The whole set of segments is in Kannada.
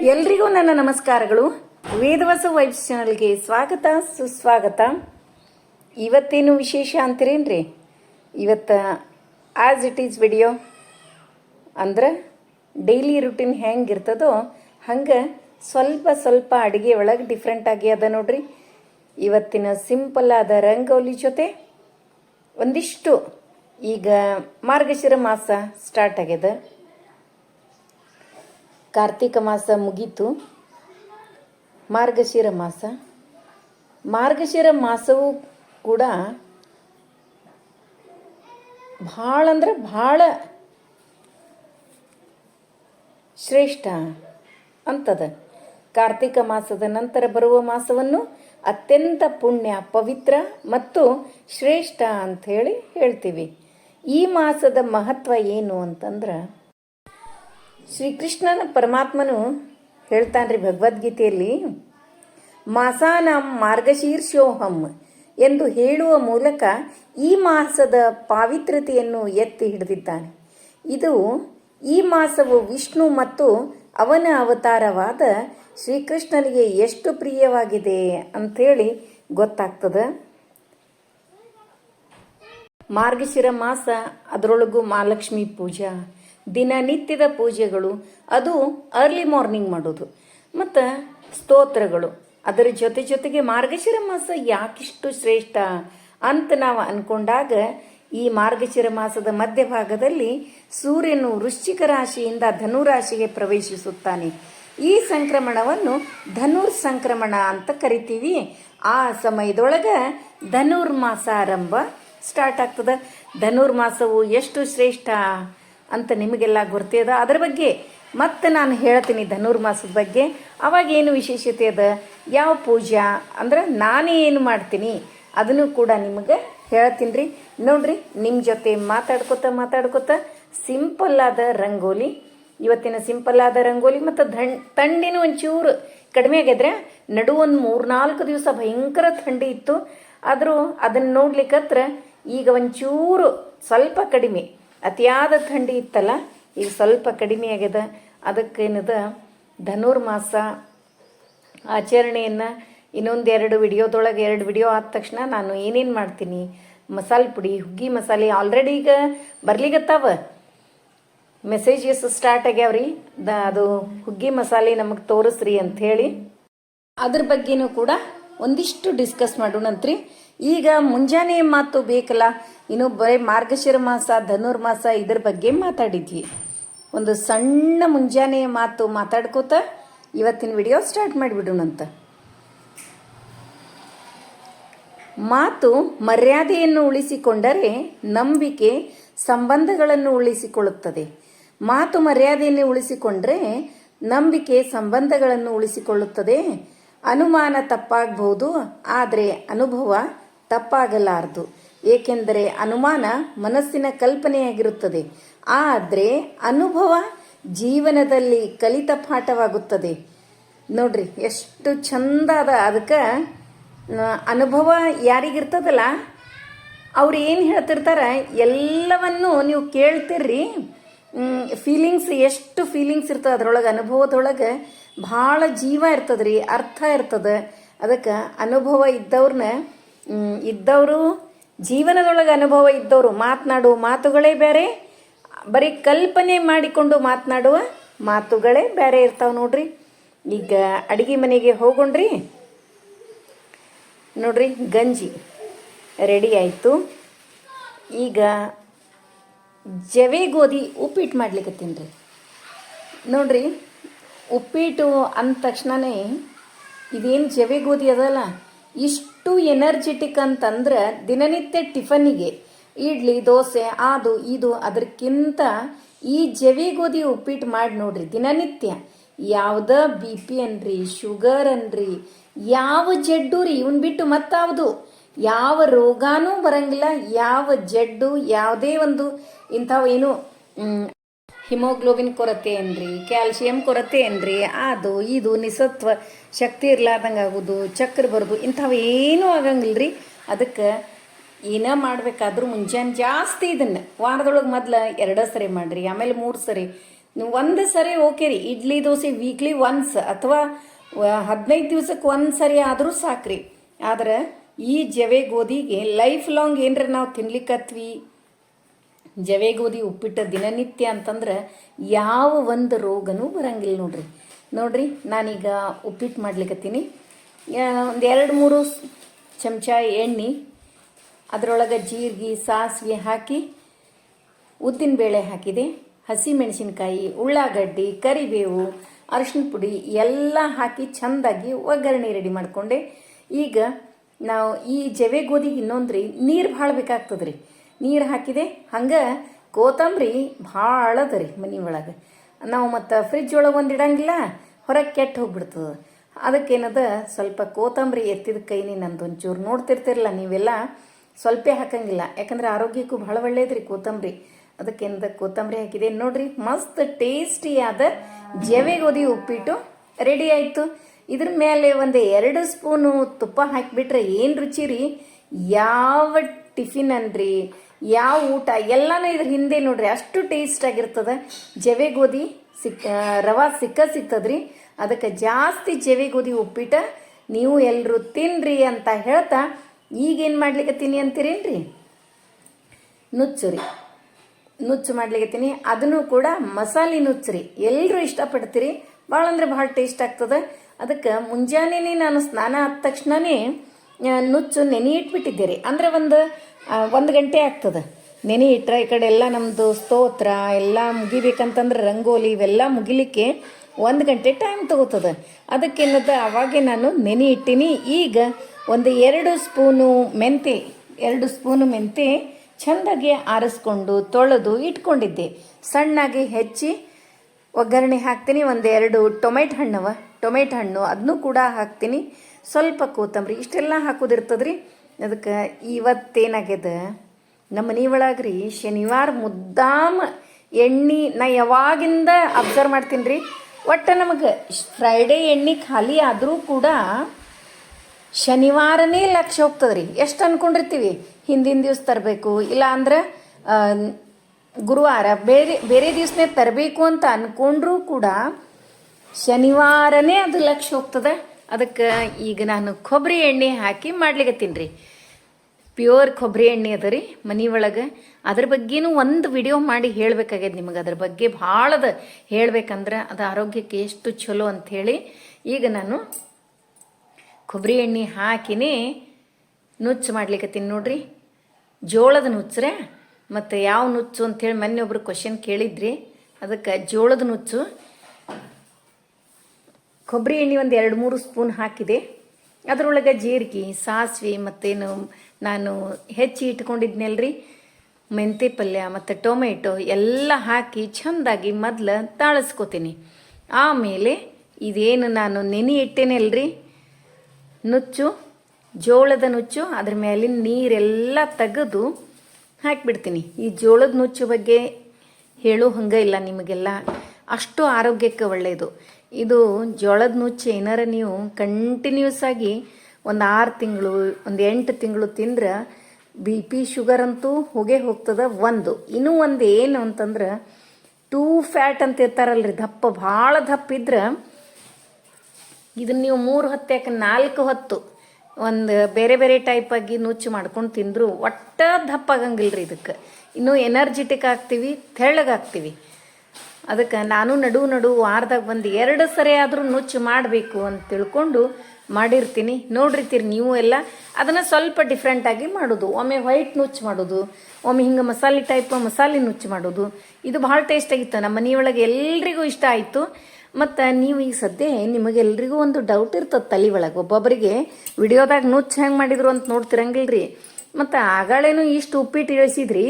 ಎಲ್ರಿಗೂ ನನ್ನ ನಮಸ್ಕಾರಗಳು. ವೇದವಾಸ ವೈಬ್ಸ್ ಚಾನಲ್ಗೆ ಸ್ವಾಗತ, ಸುಸ್ವಾಗತ. ಇವತ್ತೇನು ವಿಶೇಷ ಅಂತೀರೇನ್ರಿ? ಇವತ್ತು ಆಸ್ ಇಟ್ ಈಸ್ ವಿಡಿಯೋ ಅಂದ್ರೆ ಡೈಲಿ ರುಟೀನ್ ಹೆಂಗಿರ್ತದೋ ಹಂಗೆ ಸ್ವಲ್ಪ ಸ್ವಲ್ಪ ಅಡುಗೆ ಒಳಗೆ ಡಿಫ್ರೆಂಟಾಗಿ ಅದ ನೋಡ್ರಿ. ಇವತ್ತಿನ ಸಿಂಪಲ್ ಆದ ರಂಗೋಲಿ ಜೊತೆ ಒಂದಿಷ್ಟು ಈಗ ಮಾರ್ಗಶಿರ ಮಾಸ ಸ್ಟಾರ್ಟ್ ಆಗ್ಯದ. ಕಾರ್ತಿಕ ಮಾಸ ಮುಗೀತು. ಮಾರ್ಗಶಿರ ಮಾಸ. ಮಾರ್ಗಶಿರ ಮಾಸವೂ ಕೂಡ ಭಾಳ ಅಂದರೆ ಭಾಳ ಶ್ರೇಷ್ಠ ಅಂತದ. ಕಾರ್ತಿಕ ಮಾಸದ ನಂತರ ಬರುವ ಮಾಸವನ್ನು ಅತ್ಯಂತ ಪುಣ್ಯ, ಪವಿತ್ರ ಮತ್ತು ಶ್ರೇಷ್ಠ ಅಂತ ಹೇಳಿ ಹೇಳ್ತೀವಿ. ಈ ಮಾಸದ ಮಹತ್ವ ಏನು ಅಂತಂದ್ರೆ ಶ್ರೀಕೃಷ್ಣನ ಪರಮಾತ್ಮನು ಹೇಳ್ತಾನ್ರಿ ಭಗವದ್ಗೀತೆಯಲ್ಲಿ, ಮಾಸಾನಾಂ ಮಾರ್ಗಶೀರ್ಷೋಹಂ ಎಂದು ಹೇಳುವ ಮೂಲಕ ಈ ಮಾಸದ ಪಾವಿತ್ರತೆಯನ್ನು ಎತ್ತಿ ಹಿಡಿದಿದ್ದಾನೆ. ಇದು ಈ ಮಾಸವು ವಿಷ್ಣು ಮತ್ತು ಅವನ ಅವತಾರವಾದ ಶ್ರೀಕೃಷ್ಣನಿಗೆ ಎಷ್ಟು ಪ್ರಿಯವಾಗಿದೆ ಅಂಥೇಳಿ ಗೊತ್ತಾಗ್ತದೆ. ಮಾರ್ಗಶಿರ ಮಾಸ, ಅದರೊಳಗೂ ಮಹಾಲಕ್ಷ್ಮಿ ಪೂಜಾ. ದಿನನಿತ್ಯದ ಪೂಜೆಗಳು, ಅದು ಅರ್ಲಿ ಮಾರ್ನಿಂಗ್ ಮಾಡೋದು. ಮತ್ತು ಸ್ತೋತ್ರಗಳು, ಅದರ ಜೊತೆ ಜೊತೆಗೆ ಮಾರ್ಗಶಿರ ಮಾಸ ಯಾಕಿಷ್ಟು ಶ್ರೇಷ್ಠ ಅಂತ ನಾವು ಅನ್ಕೊಂಡಾಗ, ಈ ಮಾರ್ಗಶಿರ ಮಾಸದ ಮಧ್ಯಭಾಗದಲ್ಲಿ ಸೂರ್ಯನು ವೃಶ್ಚಿಕ ರಾಶಿಯಿಂದ ಧನುರಾಶಿಗೆ ಪ್ರವೇಶಿಸುತ್ತಾನೆ. ಈ ಸಂಕ್ರಮಣವನ್ನು ಧನುರ್ ಸಂಕ್ರಮಣ ಅಂತ ಕರಿತೀವಿ. ಆ ಸಮಯದೊಳಗೆ ಧನುರ್ಮಾಸ ಆರಂಭ ಸ್ಟಾರ್ಟ್ ಆಗ್ತದೆ. ಧನುರ್ಮಾಸವು ಎಷ್ಟು ಶ್ರೇಷ್ಠ? ಅಂತ ನಿಮಗೆಲ್ಲ ಗೊತ್ತಿದ. ಅದ್ರ ಬಗ್ಗೆ ಮತ್ತೆ ನಾನು ಹೇಳ್ತೀನಿ ಧನುರ್ಮಾಸದ ಬಗ್ಗೆ. ಅವಾಗ ಏನು ವಿಶೇಷತೆ ಅದ? ಯಾವ ಪೂಜಾ? ಅಂದ್ರೆ ನಾನೇ ಏನು ಮಾಡ್ತೀನಿ? ಅದನ್ನು ಕೂಡ ನಿಮಗೆ ಹೇಳ್ತೀನಿ ರೀ ನೋಡ್ರಿ ನಿಮ್ಮ ಜೊತೆ ಮಾತಾಡ್ಕೊತ ಮಾತಾಡ್ಕೊತ ಸಿಂಪಲ್ ಆದ ರಂಗೋಲಿ, ಇವತ್ತಿನ ಸಿಂಪಲ್ ಆದ ರಂಗೋಲಿ ಮತ್ತು ಧಣ್, ಥಂಡಿನೂ ಒಂಚೂರು ಕಡಿಮೆ ಆಗಿದ್ರೆ ನಡು ಒಂದು ಮೂರ್ನಾಲ್ಕು ದಿವಸ ಭಯಂಕರ ಥಂಡಿ ಇತ್ತು. ಆದರೂ ಅದನ್ನು ನೋಡ್ಲಿಕ್ಕತ್ರ ಈಗ ಒಂಚೂರು ಸ್ವಲ್ಪ ಕಡಿಮೆ. ಅತಿಯಾದ ಥಂಡಿ ಇತ್ತಲ್ಲ, ಈಗ ಸ್ವಲ್ಪ ಕಡಿಮೆ ಆಗ್ಯದ. ಅದಕ್ಕೇನದ, ಧನುರ್ಮಾಸ ಆಚರಣೆಯನ್ನು ಇನ್ನೊಂದು ಎರಡು ವಿಡಿಯೋದೊಳಗೆ ಎರಡು ವಿಡಿಯೋ ಆದ ತಕ್ಷಣ ನಾನು ಏನೇನು ಮಾಡ್ತೀನಿ? ಮಸಾಲೆ ಪುಡಿ, ಹುಗ್ಗಿ ಮಸಾಲೆ ಆಲ್ರೆಡಿ ಈಗ ಬರ್ಲಿಗತ್ತಾವ? ಮೆಸೇಜಸ್ ಸ್ಟಾರ್ಟ್ ಆಗ್ಯಾವ್ರಿ. ದ, ಅದು ಹುಗ್ಗಿ ಮಸಾಲೆ ನಮಗೆ ತೋರಿಸ್ರಿ ಅಂತ ಹೇಳಿ. ಅದ್ರ ಬಗ್ಗೆನೂ ಕೂಡ ಒಂದಿಷ್ಟು ಡಿಸ್ಕಸ್ ಮಾಡೋಣಂತ್ರಿ. ಈಗ ಮುಂಜಾನೆ ಮಾತು ಬೇಕಲ್ಲ? ಇನ್ನು ಬರೀ ಮಾರ್ಗಶಿರ ಮಾಸ ಧನುರ್ಮಾಸ ಇದ್ರ ಬಗ್ಗೆ ಮಾತಾಡಿದ್ವಿ. ಒಂದು ಸಣ್ಣ ಮುಂಜಾನೆಯ ಮಾತು ಮಾತಾಡ್ಕೋತ ಇವತ್ತಿನ ವಿಡಿಯೋ ಸ್ಟಾರ್ಟ್ ಮಾಡಿಬಿಡೋಣಂತ ಮಾತು ಮರ್ಯಾದೆಯನ್ನು ಉಳಿಸಿಕೊಂಡರೆ ನಂಬಿಕೆ ಸಂಬಂಧಗಳನ್ನು ಉಳಿಸಿಕೊಳ್ಳುತ್ತದೆ. ಮಾತು ಮರ್ಯಾದೆಯನ್ನು ಉಳಿಸಿಕೊಂಡ್ರೆ ನಂಬಿಕೆ ಸಂಬಂಧಗಳನ್ನು ಉಳಿಸಿಕೊಳ್ಳುತ್ತದೆ. ಅನುಮಾನ ತಪ್ಪಾಗಬಹುದು, ಆದರೆ ಅನುಭವ ತಪ್ಪಾಗಲಾರದು. ಏಕೆಂದರೆ ಅನುಮಾನ ಮನಸ್ಸಿನ ಕಲ್ಪನೆಯಾಗಿರುತ್ತದೆ. ಆದರೆ ಅನುಭವ ಜೀವನದಲ್ಲಿ ಕಲಿತ ಪಾಠವಾಗುತ್ತದೆ. ನೋಡ್ರಿ, ಎಷ್ಟು ಚಂದ ಅದ ಅದಕ್ಕೆ ಅನುಭವ ಯಾರಿಗಿರ್ತದಲ್ಲ, ಅವ್ರು ಏನು ಹೇಳ್ತಿರ್ತಾರೆ, ಎಲ್ಲವನ್ನು ನೀವು ಕೇಳ್ತಿರ್ರಿ. ಫೀಲಿಂಗ್ಸ್ ಎಷ್ಟು ಫೀಲಿಂಗ್ಸ್ ಇರ್ತದೆ ಅದ್ರೊಳಗೆ, ಅನುಭವದೊಳಗೆ ಭಾಳ ಜೀವ ಇರ್ತದ್ರಿ, ಅರ್ಥ ಇರ್ತದೆ. ಅದಕ್ಕೆ ಅನುಭವ ಇದ್ದವ್ರನ್ನ ಇದ್ದವರು, ಜೀವನದೊಳಗೆ ಅನುಭವ ಇದ್ದವರು, ಮಾತನಾಡುವ ಮಾತುಗಳೇ ಬೇರೆ ಬರೀ ಕಲ್ಪನೆ ಮಾಡಿಕೊಂಡು ಮಾತನಾಡುವ ಮಾತುಗಳೇ ಬೇರೆ ಇರ್ತಾವೆ ನೋಡ್ರಿ. ಈಗ ಅಡಿಗೆ ಮನೆಗೆ ಹೋಗೊಂಡ್ರಿ. ನೋಡ್ರಿ, ಗಂಜಿ ರೆಡಿ ಆಯಿತು. ಈಗ ಜವೆ ಗೋಧಿ ಉಪ್ಪಿಟ್ಟು ಮಾಡ್ಲಿಕ್ಕತ್ತೀನಿ ರೀ ನೋಡ್ರಿ, ಉಪ್ಪಿಟ್ಟು ಅಂದ ತಕ್ಷಣವೇ ಇದೇನು ಜವೆ ಗೋಧಿ ಅದಲ್ಲ? ಇಷ್ಟು ಎನರ್ಜೆಟಿಕ್ ಅಂತಂದ್ರೆ ದಿನನಿತ್ಯ ಟಿಫನಿಗೆ ಇಡ್ಲಿ, ದೋಸೆ ಅದು ಇದು ಅದಕ್ಕಿಂತ ಈ ಜವಿ ಗೋಧಿ ಉಪ್ಪಿಟ್ಟು ಮಾಡಿ ನೋಡ್ರಿ ದಿನನಿತ್ಯ. ಯಾವ್ದ ಬಿ ಪಿ ಅನ್ರಿ, ಶುಗರ್ ಅನ್ರಿ, ಯಾವ ಜಡ್ಡು ರೀ ಇವನ್ ಬಿಟ್ಟು ಮತ್ತಾವುದು? ಯಾವ ರೋಗಾನೂ ಬರಂಗಿಲ್ಲ, ಯಾವ ಜಡ್ಡು, ಯಾವುದೇ ಒಂದು ಇಂಥವು ಏನು ಹಿಮೋಗ್ಲೋಬಿನ್ ಕೊರತೆ ಏನ್ರಿ? ಕ್ಯಾಲ್ಸಿಯಂ ಕೊರತೆ ಏನ್ರಿ? ಅದು, ಇದು, ನಿಸತ್ವ, ಶಕ್ತಿ ಇರ್ಲಾರ್ದಂಗೆ ಆಗೋದು, ಚಕ್ರ ಬರೋದು, ಇಂಥವು ಏನೂ ಆಗಂಗಿಲ್ಲ ರೀ ಅದಕ್ಕೆ ಏನ ಮಾಡಬೇಕಾದ್ರೂ ಮುಂಜಾನೆ ಜಾಸ್ತಿ ಇದನ್ನು, ವಾರದೊಳಗೆ ಮೊದ್ಲು ಎರಡು ಸರಿ ಮಾಡಿರಿ, ಆಮೇಲೆ ಮೂರು ಸರಿ. ಒಂದು ಸರಿ ಓಕೆ ರೀ, ಇಡ್ಲಿ, ದೋಸೆ ವೀಕ್ಲಿ ಒನ್ಸ್ ಅಥವಾ ಹದಿನೈದು ದಿವಸಕ್ಕೆ ಒಂದು ಸರಿ ಆದರೂ ಸಾಕ್ರಿ. ಆದ್ರೆ ಈ ಜವೆ ಗೋಧಿಗೆ ಲೈಫ್ ಲಾಂಗ್ ಏನರ ನಾವು ತಿನ್ಲಿಕ್ಕತ್ವಿ ಜವೆ ಗೋಧಿ ಉಪ್ಪಿಟ್ಟ ದಿನನಿತ್ಯ ಅಂತಂದ್ರೆ ಯಾವ ಒಂದು ರೋಗನೂ ಬರಂಗಿಲ್ಲ ನೋಡ್ರಿ. ನೋಡ್ರಿ, ನಾನೀಗ ಉಪ್ಪಿಟ್ಟು ಮಾಡ್ಲಿಕ್ಕತ್ತೀನಿ ಒಂದು ಎರಡು ಮೂರು ಚಮಚ ಎಣ್ಣೆ, ಅದರೊಳಗೆ ಜೀರಿಗೆ, ಸಾಸಿವೆ ಹಾಕಿ, ಉದ್ದಿನ ಬೇಳೆ ಹಾಕಿದೆ ಹಸಿ ಮೆಣಸಿನಕಾಯಿ ಉಳ್ಳಾಗಡ್ಡಿ, ಕರಿಬೇವು ಅರಿಶಿನ ಪುಡಿ ಎಲ್ಲ ಹಾಕಿ ಚಂದಾಗಿ ಒಗ್ಗರಣೆ ರೆಡಿ ಮಾಡಿಕೊಂಡೆ. ಈಗ ನಾವು ಈ ಜವೆ ಗೋಧಿಗೆ ಇನ್ನೊಂದು ರೀ ನೀರು ಭಾಳ ಬೇಕಾಗ್ತದೆ ರೀ ನೀರು ಹಾಕಿದೆ. ಹಂಗೆ ಕೋತಂಬರಿ ಭಾಳ ಅದ ರೀ ಮನೆ ಒಳಗೆ. ನಾವು ಮತ್ತು ಫ್ರಿಜ್ ಒಳಗೆ ಒಂದು ಇಡಂಗಿಲ್ಲ, ಹೊರಗೆ ಕೆಟ್ಟು ಹೋಗ್ಬಿಡ್ತದೆ. ಅದಕ್ಕೇನದ ಸ್ವಲ್ಪ ಕೋತಂಬರಿ ಎತ್ತಿದ ಕೈನಿ ನಂದು ಒಂಚೂರು ನೋಡ್ತಿರ್ತಿರಲ್ಲ ನೀವೆಲ್ಲ ಸ್ವಲ್ಪ ಹಾಕಂಗಿಲ್ಲ. ಯಾಕಂದ್ರೆ ಆರೋಗ್ಯಕ್ಕೂ ಭಾಳ ಒಳ್ಳೇದ್ರಿ ಕೋತಂಬರಿ. ಅದಕ್ಕೇನದ ಕೊತ್ತಂಬರಿ ಹಾಕಿದೆ. ನೋಡ್ರಿ ಮಸ್ತ್ ಟೇಸ್ಟಿಯಾದ ಜವೆ ಗೋಧಿ ಉಪ್ಪಿಟ್ಟು ರೆಡಿ ಆಯಿತು. ಇದ್ರ ಮೇಲೆ ಒಂದು ಎರಡು ಸ್ಪೂನು ತುಪ್ಪ ಹಾಕಿಬಿಟ್ರೆ ಏನು ರುಚಿ ರೀ? ಯಾವ ಟಿಫಿನ್ ಅನ್ರಿ? ಯಾವ ಊಟ? ಎಲ್ಲನೂ ಇದ್ರ ಹಿಂದೆ ನೋಡ್ರಿ ಅಷ್ಟು ಟೇಸ್ಟ್ ಆಗಿರ್ತದ. ಜವೆ ಗೋಧಿ ಸಿಕ್ಕ ರವಾ ಸಿಕ್ಕ ಸಿಗ್ತದ್ರಿ ಅದಕ್ಕೆ ಜಾಸ್ತಿ ಜವೆ ಗೋಧಿ ಉಪ್ಪಿಟ್ಟು ನೀವು ಎಲ್ಲರೂ ತಿನ್ರಿ ಅಂತ ಹೇಳ್ತಾ ಈಗೇನು ಮಾಡ್ಲಿಕ್ಕತ್ತೀನಿ ಅಂತೀರೇನ್ರಿ? ನುಚ್ಚು ರೀ ನುಚ್ಚು ಮಾಡ್ಲಿಕತ್ತೀನಿ ಅದನ್ನು ಕೂಡ ಮಸಾಲೆ ನುಚ್ಚು ರೀ ಎಲ್ಲರೂ ಇಷ್ಟಪಡ್ತೀರಿ. ಭಾಳ ಅಂದ್ರೆ ಭಾಳ ಟೇಸ್ಟ್ ಆಗ್ತದೆ. ಅದಕ್ಕೆ ಮುಂಜಾನೆನೇ ನಾನು ಸ್ನಾನ ಆದ ತಕ್ಷಣನೇ ಆ, ನುಚ್ಚು ನೆನೆ ಇಟ್ಬಿಟ್ಟಿದ್ದೀರಿ. ಅಂದರೆ ಒಂದು ಒಂದು ಗಂಟೆ ಆಗ್ತದೆ. ನೆನೆ ಇಟ್ಟರೆ ಈ ಕಡೆ ಎಲ್ಲ ನಮ್ಮದು ಸ್ತೋತ್ರ, ಎಲ್ಲ ಮುಗಿಬೇಕಂತಂದ್ರೆ ರಂಗೋಲಿ ಇವೆಲ್ಲ ಮುಗಿಲಿಕ್ಕೆ ಒಂದು ಗಂಟೆ ಟೈಮ್ ತಗೋತದೆ. ಅದಕ್ಕೇನದ ಅವಾಗೆ ನಾನು ನೆನೆ ಇಟ್ಟೀನಿ. ಈಗ ಒಂದು ಎರಡು ಸ್ಪೂನು ಮೆಂತೆ, ಎರಡು ಸ್ಪೂನು ಮೆಂತೆ ಚೆಂದಾಗಿ ಆರಿಸ್ಕೊಂಡು ತೊಳೆದು ಇಟ್ಕೊಂಡಿದ್ದೆ. ಸಣ್ಣಾಗಿ ಹೆಚ್ಚಿ ಒಗ್ಗರಣೆ ಹಾಕ್ತೀನಿ. ಒಂದೆರಡು ಟೊಮೆಟೊ ಹಣ್ಣವ, ಟೊಮೆಟೊ ಹಣ್ಣು ಅದನ್ನು ಕೂಡ ಹಾಕ್ತೀನಿ. ಸ್ವಲ್ಪ ಕೊತ್ತಂಬರಿ ಇಷ್ಟೆಲ್ಲ ಹಾಕೋದಿರ್ತದ್ರಿ? ಅದಕ್ಕೆ ಇವತ್ತೇನಾಗ್ಯದ? ನಮ್ಮ ಮನೆ ಒಳಗೆ ರೀ ಶನಿವಾರ ಮುದ್ದಾಮ ಎಣ್ಣೆ ನಾ ಯಾವಾಗಿಂದ ಅಬ್ಸರ್ವ್ ಮಾಡ್ತೀನಿ ರೀ ಒಟ್ಟು ನಮಗೆ ಫ್ರೈಡೇ ಎಣ್ಣೆ ಖಾಲಿ ಆದರೂ ಕೂಡ ಶನಿವಾರನೇ ಲಕ್ಷ ಹೋಗ್ತದೆ ರೀ ಎಷ್ಟು ಅನ್ಕೊಂಡಿರ್ತೀವಿ? ಹಿಂದಿನ ದಿವ್ಸ ತರಬೇಕು, ಇಲ್ಲ ಅಂದ್ರೆ ಗುರುವಾರ ಬೇರೆ ಬೇರೆ ದಿವಸನೇ ತರಬೇಕು ಅಂತ ಅಂದ್ಕೊಂಡ್ರೂ ಕೂಡ ಶನಿವಾರನೇ ಅದು ಲಕ್ಷ ಹೋಗ್ತದೆ. ಅದಕ್ಕೆ ಈಗ ನಾನು ಕೊಬ್ಬರಿ ಎಣ್ಣೆ ಹಾಕಿ ಮಾಡ್ಲಿಕ್ಕತ್ತೀನಿ ರೀ. ಪ್ಯೂರ್ ಕೊಬ್ಬರಿ ಎಣ್ಣೆ ಅದ ರೀ ಮನೆ ಒಳಗೆ. ಅದ್ರ ಬಗ್ಗೆನೂ ಒಂದು ವಿಡಿಯೋ ಮಾಡಿ ಹೇಳಬೇಕಾಗ್ಯದ ನಿಮಗೆ. ಅದ್ರ ಬಗ್ಗೆ ಭಾಳದ ಹೇಳಬೇಕಂದ್ರೆ ಅದು ಆರೋಗ್ಯಕ್ಕೆ ಎಷ್ಟು ಚಲೋ ಅಂಥೇಳಿ ಈಗ ನಾನು ಕೊಬ್ಬರಿ ಎಣ್ಣೆ ಹಾಕಿನೇ ನುಚ್ಚು ಮಾಡ್ಲಿಕ್ಕತ್ತೀನಿ ನೋಡ್ರಿ. ಜೋಳದ ನುಚ್ಚರೆ ಮತ್ತು ಯಾವ ನುಚ್ಚು ಅಂಥೇಳಿ ಮೊನ್ನೆ ಒಬ್ರು ಕ್ವಶನ್ ಕೇಳಿದ್ರಿ. ಅದಕ್ಕೆ ಜೋಳದ ನುಚ್ಚು ಕೊಬ್ಬರಿ ಎಣ್ಣೆ ಒಂದು ಎರಡು ಮೂರು ಸ್ಪೂನ್ ಹಾಕಿದೆ. ಅದರೊಳಗೆ ಜೀರಿಗೆ, ಸಾಸಿವೆ ಮತ್ತೇನು ನಾನು ಹೆಚ್ಚಿ ಇಟ್ಕೊಂಡಿದ್ನಲ್ರಿ? ಮೆಂತೆ ಪಲ್ಯ ಮತ್ತು ಟೊಮೆಟೊ ಎಲ್ಲ ಹಾಕಿ ಚೆಂದಾಗಿ ಮೊದ್ಲು ತಾಳಿಸ್ಕೋತೀನಿ. ಆಮೇಲೆ ಇದೇನು ನಾನು ನೆನೆ ಇಟ್ಟೇನಲ್ರಿ? ನುಚ್ಚು, ಜೋಳದ ನುಚ್ಚು, ಅದ್ರ ಮೇಲಿನ ನೀರೆಲ್ಲ ತೆಗೆದು ಹಾಕಿಬಿಡ್ತೀನಿ. ಈ ಜೋಳದ ನುಚ್ಚು ಬಗ್ಗೆ ಹೇಳೋ ಹಂಗೆ ಇಲ್ಲ ನಿಮಗೆಲ್ಲ. ಅಷ್ಟು ಆರೋಗ್ಯಕ್ಕೆ ಒಳ್ಳೆಯದು ಇದು ಜೋಳದ ನುಚ್ಚು ಏನಾರ ನೀವು ಕಂಟಿನ್ಯೂಸ್ ಆಗಿ ಒಂದು ಆರು ತಿಂಗಳು, ಒಂದು ಎಂಟು ತಿಂಗಳು ತಿಂದ್ರೆ ಬಿ ಪಿ ಶುಗರ್ ಅಂತೂ ಹೋಗೇ ಹೋಗ್ತದ ಒಂದು. ಇನ್ನೂ ಒಂದು ಏನು ಅಂತಂದ್ರೆ ಟೂ ಫ್ಯಾಟ್ ಅಂತ ಇರ್ತಾರಲ್ರಿ, ದಪ್ಪ ಭಾಳ ದಪ್ಪ ಇದ್ರೆ ಇದನ್ನ ನೀವು ಮೂರು ಹೊತ್ತು ಯಾಕೆ ನಾಲ್ಕು ಹೊತ್ತು ಒಂದು ಬೇರೆ ಬೇರೆ ಟೈಪ್ ಆಗಿ ನುಚ್ಚು ಮಾಡ್ಕೊಂಡು ತಿಂದರೂ ಒಟ್ಟ ದಪ್ಪ ಆಗಂಗಿಲ್ಲ ರೀ ಇದಕ್ಕೆ. ಇನ್ನೂ ಎನರ್ಜೆಟಿಕ್ ಆಗ್ತೀವಿ ತೆಳ್ಳಗಾಗ್ತೀವಿ ಅದಕ್ಕೆ ನಾನು ನಡು ನಡು ವಾರದಾಗ ಬಂದು ಎರಡು ಸರಿ ಆದರೂ ನುಚ್ಚು ಮಾಡಬೇಕು ಅಂತ ತಿಳ್ಕೊಂಡು ಮಾಡಿರ್ತೀನಿ. ನೋಡಿರ್ತೀರಿ ನೀವು ಎಲ್ಲ ಅದನ್ನು ಸ್ವಲ್ಪ ಡಿಫ್ರೆಂಟಾಗಿ ಮಾಡೋದು. ಒಮ್ಮೆ ವೈಟ್ ನುಚ್ಚು ಮಾಡೋದು, ಒಮ್ಮೆ ಹಿಂಗೆ ಮಸಾಲೆ ಟೈಪ್ ಮಸಾಲೆ ನುಚ್ಚು ಮಾಡೋದು. ಇದು ಭಾಳ ಟೇಸ್ಟ್ ಆಗಿತ್ತು. ನಮ್ಮ ಮನೆಯೊಳಗೆ ಎಲ್ರಿಗೂ ಇಷ್ಟ ಆಯಿತು. ಮತ್ತು ನೀವು ಈಗ ಸದ್ಯ ನಿಮಗೆಲ್ರಿಗೂ ಒಂದು ಡೌಟ್ ಇರ್ತದೆ ತಲೆ ಒಳಗೆ. ಒಬ್ಬೊಬ್ಬರಿಗೆ ವಿಡಿಯೋದಾಗ ನುಚ್ಚು ಹೆಂಗೆ ಮಾಡಿದ್ರು ಅಂತ ನೋಡ್ತಿರಂಗಿಲ್ರಿ. ಮತ್ತು ಆಗಳೇನು ಇಷ್ಟು ಉಪ್ಪಿಟ್ಟು ಇಳಿಸಿದ್ರಿ,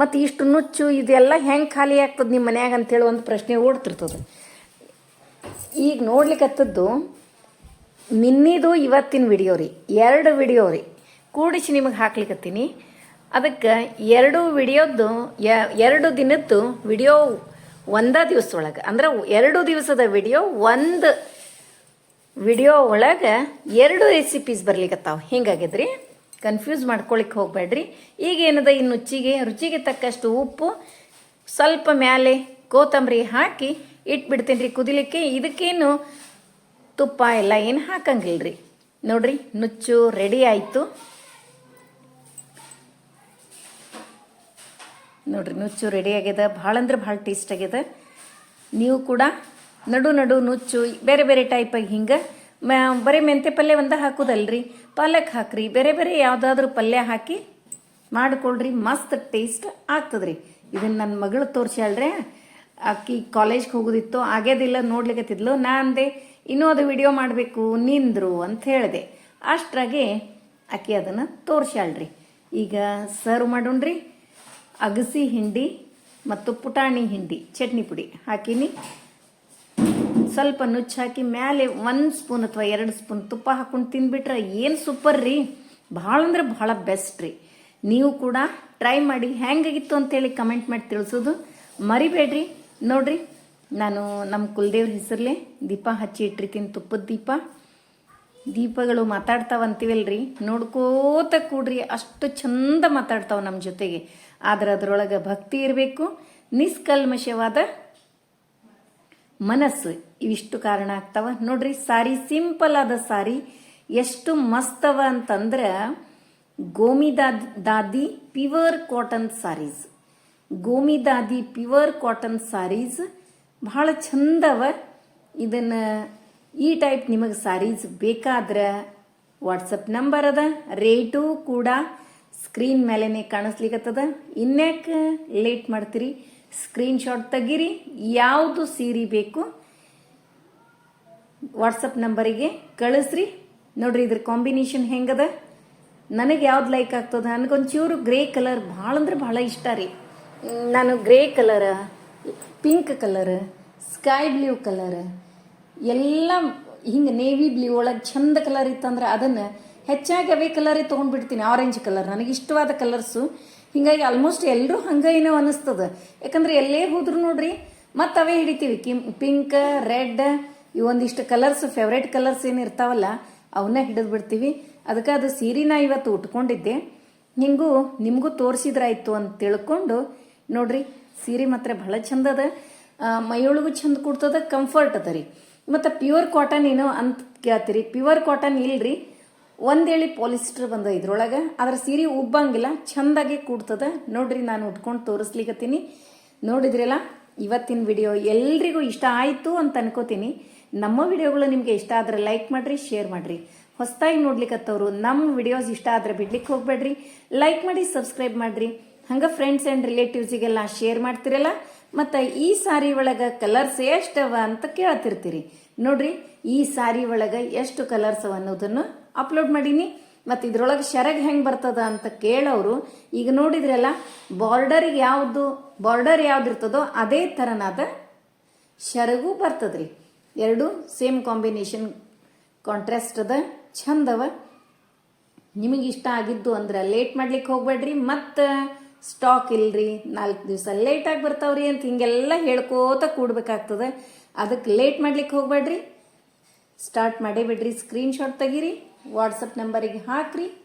ಮತ್ತು ಇಷ್ಟು ನುಚ್ಚು ಇದೆಲ್ಲ ಹೆಂಗೆ ಖಾಲಿ ಆಗ್ತದೆ ನಿಮ್ಮ ಮನ್ಯಾಗ ಅಂತೇಳಿ ಒಂದು ಪ್ರಶ್ನೆ ಓಡ್ತಿರ್ತದೆ. ಈಗ ನೋಡ್ಲಿಕ್ಕತ್ತದ್ದು ನಿನ್ನಿದು ಇವತ್ತಿನ ವಿಡಿಯೋ ರೀ, ಎರಡು ವಿಡಿಯೋ ರೀ, ಕೂಡಿಸಿ ನಿಮಗೆ ಹಾಕ್ಲಿಕ್ಕತ್ತೀನಿ ಅದಕ್ಕೆ ಎರಡು ವಿಡಿಯೋದ್ದು ಎರಡು ದಿನದ್ದು ವಿಡಿಯೋ ಒಂದ ದಿವಸ ಒಳಗೆ, ಅಂದ್ರೆ ಎರಡು ದಿವಸದ ವಿಡಿಯೋ ಒಂದು ವಿಡಿಯೋ ಒಳಗೆ ಎರಡು ರೆಸಿಪೀಸ್ ಬರ್ಲಿಕತ್ತಾವ. ಹಿಂಗಾಗಿದ್ರಿ? ಕನ್ಫ್ಯೂಸ್ ಮಾಡ್ಕೊಳಿಕ್ಕೆ ಹೋಗಬೇಡ್ರಿ. ಈಗ ಏನದ? ಈ ನುಚ್ಚಿಗೆ, ರುಚಿಗೆ ತಕ್ಕಷ್ಟು ಉಪ್ಪು, ಸ್ವಲ್ಪ ಮ್ಯಾಲೆ ಕೋತಂಬರಿ ಹಾಕಿ ಇಟ್ಬಿಡ್ತೀನಿ ರೀ ಕುದಿಲಿಕ್ಕೆ. ಇದಕ್ಕೇನು ತುಪ್ಪ ಎಲ್ಲ ಏನು ಹಾಕಂಗಿಲ್ಲ ರೀ ನೋಡ್ರಿ, ನುಚ್ಚು ರೆಡಿ ಆಯಿತು. ನೋಡ್ರಿ, ನುಚ್ಚು ರೆಡಿ ಆಗ್ಯದ. ಭಾಳ ಅಂದ್ರೆ ಭಾಳ ಟೇಸ್ಟ್ ಆಗ್ಯದ. ನೀವು ಕೂಡ ನಡು ನಡು ನುಚ್ಚು, ಬೇರೆ ಬೇರೆ ಟೈಪಾಗಿ ಹಿಂಗೆ ಬರೀ ಮೆಂತೆ ಪಲ್ಯ ಒಂದು ಹಾಕೋದಲ್ರಿ? ಪಾಲಕ್ ಹಾಕ್ರಿ. ಬೇರೆ ಬೇರೆ ಯಾವುದಾದ್ರೂ ಪಲ್ಯ ಹಾಕಿ ಮಾಡಿಕೊಳ್ರಿ. ಮಸ್ತ್ ಟೇಸ್ಟ್ ಆಗ್ತದ್ರಿ. ಇದನ್ನು ನನ್ನ ಮಗಳು ತೋರಿಸ್ಯಾಳ್ರೆ, ಆಕಿ ಕಾಲೇಜ್ಗೆ ಹೋಗೋದಿತ್ತು, ಆಗ್ಯದಿಲ್ಲ ನೋಡ್ಲಿಕ್ಕತ್ತಿದ್ಲು ನಾ ಅಂದೆ ಇನ್ನೂ ಅದು ವಿಡಿಯೋ ಮಾಡಬೇಕು, ನಿಂದ್ರು ಅಂತ ಹೇಳಿದೆ. ಅಷ್ಟ್ರಾಗೆ ಆಕಿ ಅದನ್ನು ತೋರಿಸ್ಯಾಳ್ರಿ. ಈಗ ಸರ್ವ್ ಮಾಡೋಣ್ರಿ. ಅಗಸಿ ಹಿಂಡಿ ಮತ್ತು ಪುಟಾಣಿ ಹಿಂಡಿ, ಚಟ್ನಿ ಪುಡಿ ಹಾಕಿನಿ. ಸ್ವಲ್ಪ ನುಚ್ಚು ಹಾಕಿ ಮೇಲೆ ಒಂದು ಸ್ಪೂನ್ ಅಥವಾ ಎರಡು ಸ್ಪೂನ್ ತುಪ್ಪ ಹಾಕೊಂಡು ತಿಂದ್ಬಿಟ್ರೆ ಏನು ಸೂಪರ್ ರೀ? ಭಾಳ ಅಂದ್ರೆ ಭಾಳ ಬೆಸ್ಟ್ ರೀ. ನೀವು ಕೂಡ ಟ್ರೈ ಮಾಡಿ ಹೆಂಗಾಗಿತ್ತು ಅಂತೇಳಿ ಕಮೆಂಟ್ ಮಾಡಿ ತಿಳಿಸೋದು ಮರಿಬೇಡ್ರಿ. ನೋಡ್ರಿ, ನಾನು ನಮ್ಮ ಕುಲದೇವ್ರ ಹೆಸರಲ್ಲೇ ದೀಪ ಹಚ್ಚಿ ಇಟ್ಟಿರ್ತೀನಿ ತುಪ್ಪದ ದೀಪ. ದೀಪಗಳು ಮಾತಾಡ್ತಾವ ಅಂತೀವಲ್ರಿ? ನೋಡ್ಕೋತ ಕೂಡ್ರಿ, ಅಷ್ಟು ಚಂದ ಮಾತಾಡ್ತಾವ ನಮ್ಮ ಜೊತೆಗೆ. ಆದ್ರೆ ಅದರೊಳಗೆ ಭಕ್ತಿ ಇರಬೇಕು, ನಿಷ್ಕಲ್ಮಶವಾದ ಮನಸ್ಸು ಇವಿಷ್ಟು ಕಾರಣ ಆಗ್ತಾವ. ನೋಡ್ರಿ, ಸಾರಿ ಸಿಂಪಲ್ ಆದ ಸಾರಿ ಎಷ್ಟು ಮಸ್ತವ ಅಂತಂದ್ರೆ ಗೋಮಿದಾದ್ ದಾದಿ ಪ್ಯೂರ್ ಕಾಟನ್ ಸಾರೀಸ್. ಗೋಮಿದಾದಿ ಪ್ಯೂರ್ ಕಾಟನ್ ಸಾರೀಸ್ ಬಹಳ ಚಂದವ. ಇದನ್ನು ಈ ಟೈಪ್ ನಿಮಗೆ ಸಾರೀಸ್ ಬೇಕಾದ್ರೆ ವಾಟ್ಸಪ್ ನಂಬರ್ ಅದ, ರೇಟು ಕೂಡ ಸ್ಕ್ರೀನ್ ಮೇಲೆನೆ ಕಾಣಿಸ್ಲಿಕ್ಕತ್ತದ ಇನ್ಯಾಕೆ ಲೇಟ್ ಮಾಡ್ತೀರಿ? ಸ್ಕ್ರೀನ್ಶಾಟ್ ತೆಗೀರಿ. ಯಾವುದು ಸೀರೆ ಬೇಕು ವಾಟ್ಸಪ್ ನಂಬರಿಗೆ ಕಳಿಸ್ರಿ. ನೋಡ್ರಿ ಇದ್ರ ಕಾಂಬಿನೇಷನ್ ಹೆಂಗದ? ನನಗೆ ಯಾವ್ದು ಲೈಕ್ ಆಗ್ತದ? ನನಗೊಂಚೂರು ಗ್ರೇ ಕಲರ್ ಭಾಳ ಅಂದ್ರೆ ಭಾಳ ಇಷ್ಟ ರೀ. ನಾನು grey colour pink colour sky blue colour ಎಲ್ಲ ಹಿಂಗೆ ನೇವಿ ಬ್ಲೂ ಒಳಗೆ ಚಂದ ಕಲರ್ ಇತ್ತಂದ್ರೆ ಅದನ್ನು ಹೆಚ್ಚಾಗಿ ಅವೇ ಕಲರೇ ತೊಗೊಂಡ್ಬಿಡ್ತೀನಿ. ಆರೆಂಜ್ ಕಲರ್ ನನಗೆ ಇಷ್ಟವಾದ ಕಲರ್ಸು ಹಿಂಗಾಗಿ ಆಲ್ಮೋಸ್ಟ್ ಎಲ್ಲರೂ ಹಂಗೆ ಏನೋ ಅನಿಸ್ತದ ಯಾಕಂದ್ರೆ ಎಲ್ಲೇ ಹೋದ್ರು ನೋಡ್ರಿ, ಮತ್ತೆ ಅವೇ ಹಿಡಿತೀವಿ. ಕಿಮ್ ಪಿಂಕ್ ರೆಡ್ ಇವೊಂದಿಷ್ಟು ಕಲರ್ಸ್ ಫೇವ್ರೇಟ್ ಕಲರ್ಸ್ ಏನು ಇರ್ತಾವಲ್ಲ ಅವನ್ನ ಹಿಡಿದು ಬಿಡ್ತೀವಿ. ಅದಕ್ಕೆ ಅದು ಸೀರೆನ ಇವತ್ತು ಉಟ್ಕೊಂಡಿದ್ದೆ. ಹಿಂಗೂ ನಿಮಗೂ ತೋರಿಸಿದ್ರಾಯ್ತು ಅಂತ ತಿಳ್ಕೊಂಡು, ನೋಡ್ರಿ, ಸೀರೆ ಮಾತ್ರ ಭಾಳ ಚಂದ ಅದ. ಮೈಯೊಳಗೂ ಚಂದ ಕೊಡ್ತದ ಕಂಫರ್ಟ್ ಅದ ರೀ. ಮತ್ತು ಪ್ಯೂರ್ ಕಾಟನ್ ಏನೋ ಅಂತ ಕೇಳ್ತೀರಿ. ಪ್ಯೂರ್ ಕಾಟನ್ ಇಲ್ರಿ. ಒಂದೇಳಿ ಪಾಲಿಸ್ಟರ್ ಬಂದ ಇದ್ರೊಳಗೆ. ಅದರ ಸೀರೆ ಉಬ್ಬಂಗಿಲ್ಲ, ಚಂದಾಗಿ ಕೂಡ್ತದ. ನೋಡ್ರಿ, ನಾನು ಉಟ್ಕೊಂಡು ತೋರಿಸ್ಲಿಕ್ಕತ್ತೀನಿ ನೋಡಿದ್ರಲ್ಲ, ಇವತ್ತಿನ ವಿಡಿಯೋ ಎಲ್ರಿಗೂ ಇಷ್ಟ ಆಯಿತು ಅಂತ ಅನ್ಕೋತೀನಿ. ನಮ್ಮ ವಿಡಿಯೋಗಳು ನಿಮಗೆ ಇಷ್ಟ ಆದ್ರೆ ಲೈಕ್ ಮಾಡಿರಿ ಶೇರ್ ಮಾಡಿರಿ. ಹೊಸದಾಗಿ ನೋಡ್ಲಿಕ್ಕತ್ತವ್ರು ನಮ್ಮ ವಿಡಿಯೋಸ್ ಇಷ್ಟ ಆದ್ರೆ ಬಿಡ್ಲಿಕ್ಕೆ ಹೋಗ್ಬೇಡ್ರಿ. ಲೈಕ್ ಮಾಡಿ ಸಬ್ಸ್ಕ್ರೈಬ್ ಮಾಡಿರಿ. ಹಂಗೆ ಫ್ರೆಂಡ್ಸ್ ಆ್ಯಂಡ್ ರಿಲೇಟಿವ್ಸಿಗೆಲ್ಲ ಶೇರ್ ಮಾಡ್ತಿರಲ್ಲ, ಮತ್ತು ಈ ಸಾರಿ ಒಳಗೆ ಕಲರ್ಸ್ ಎಷ್ಟವ ಅಂತ ಕೇಳ್ತಿರ್ತೀರಿ. ನೋಡ್ರಿ, ಈ ಸಾರಿ ಒಳಗೆ ಎಷ್ಟು ಕಲರ್ಸ್ ಅವ ಅನ್ನೋದನ್ನು ಅಪ್ಲೋಡ್ ಮಾಡೀನಿ. ಮತ್ತು ಇದ್ರೊಳಗೆ ಶರಗ್ ಹೆಂಗೆ ಬರ್ತದ ಅಂತ ಕೇಳೋರು ಈಗ ನೋಡಿದ್ರಲ್ಲ ಬಾರ್ಡರಿಗೆ ಯಾವುದು ಬಾರ್ಡರ್ ಯಾವ್ದು ಇರ್ತದೋ ಅದೇ ಥರನಾದ ಶರಗು ಬರ್ತದ್ರಿ. ಎರಡು ಸೇಮ್ ಕಾಂಬಿನೇಷನ್ ಕಾಂಟ್ರಾಸ್ಟ್ ಅದ ಚಂದವ ನಿಮಗೆ ಇಷ್ಟ ಆಗಿದ್ದು ಅಂದ್ರೆ ಲೇಟ್ ಮಾಡ್ಲಿಕ್ಕೆ ಹೋಗ್ಬೇಡ್ರಿ. ಮತ್ತು ಸ್ಟಾಕ್ ಇಲ್ರಿ, ನಾಲ್ಕು ದಿವಸ ಲೇಟಾಗಿ ಬರ್ತಾವ್ರಿ ಅಂತ ಹಿಂಗೆಲ್ಲ ಹೇಳ್ಕೋತ ಕೂಡ್ಬೇಕಾಗ್ತದೆ. ಅದಕ್ಕೆ ಲೇಟ್ ಮಾಡ್ಲಿಕ್ಕೆ ಹೋಗ್ಬೇಡ್ರಿ. ಸ್ಟಾರ್ಟ್ ಮಾಡೇ ಬಿಡ್ರಿ ಸ್ಕ್ರೀನ್ಶಾಟ್ ತೆಗೀರಿ. ವಾಟ್ಸಪ್ ನಂಬರಿಗೆ ಹಾಕ್ರಿ.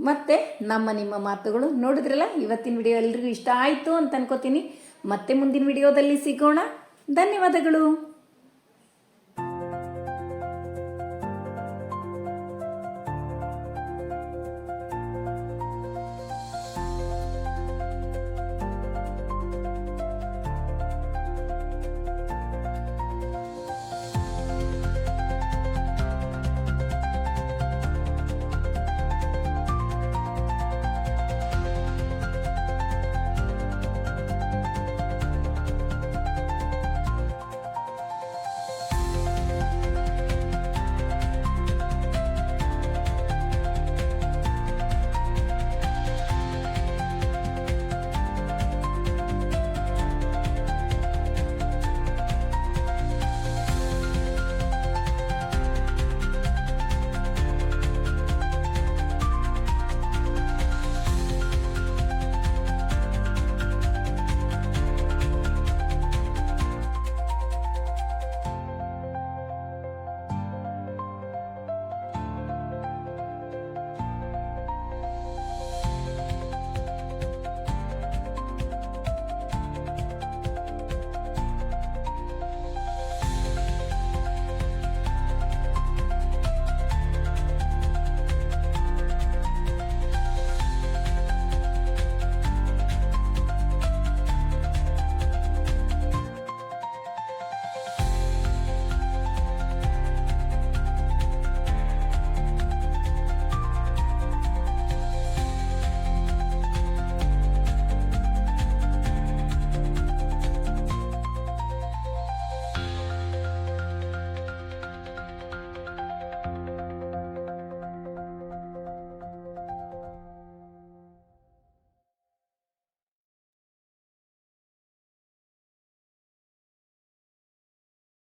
ಮತ್ತೆ ನಮ್ಮ ನಿಮ್ಮ ಮಾತುಗಳು ನೋಡಿದ್ರಲ್ಲ, ಇವತ್ತಿನ ವಿಡಿಯೋ ಎಲ್ರಿಗೂ ಇಷ್ಟ ಆಯಿತು ಅಂತ ಅನ್ಕೋತೀನಿ. ಮತ್ತೆ ಮುಂದಿನ ವಿಡಿಯೋದಲ್ಲಿ ಸಿಗೋಣ. ಧನ್ಯವಾದಗಳು.